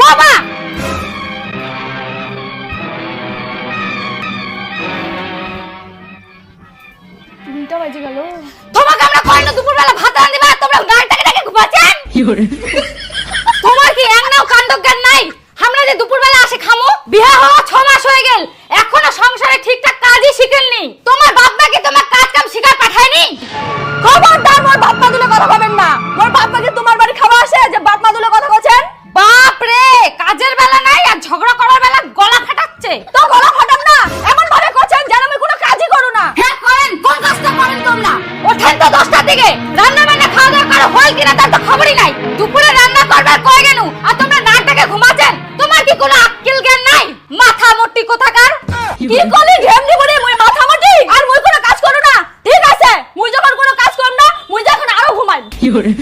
বাবা তিনটা বাজে গেল। তোমাকে আমরা কয় দুপুরবেলা ভাত রাঁধি দিবা? তোমরা গাড়িটাকে টাকে ঘুমাচ্ছেন তোমার কি এক নাও কাণ্ড জ্ঞান নাই? আমরা যে দুপুরবেলা আসে খামো বিয়া হওয়া ছ মাস হয়ে গেল। এখনও সংসারে ঠিকঠাক কাজই শিখেননি। তোমার মোর বাপ মাকে তোমার বাড়ি খাওয়া আসে? যে বাপ মা দুলে কথা বলছেন? বাপ রে কাজের বেলা নাই আর ঝগড়া করার বেলা গলা ফাটাচ্ছে। তো গলা ফাটান না এমন ভাবে করছেন যেন আমি কোনো কাজই করো না। হ্যাঁ করেন কোন কাজটা করেন তোমরা? ওঠেন তো দশটার দিকে রান্না বান্না খাওয়া দাওয়া করা হল কিনা তার তো খবরই নাই। দুপুরে রান্না করবার কয় গেল আর তোমরা নাটকে ঘুমাচ্ছেন? তোমার কি কোনো আক্কেল জ্ঞান নাই? মাথা মোটি কোথাকার? কি কলি ঘেমনি 有人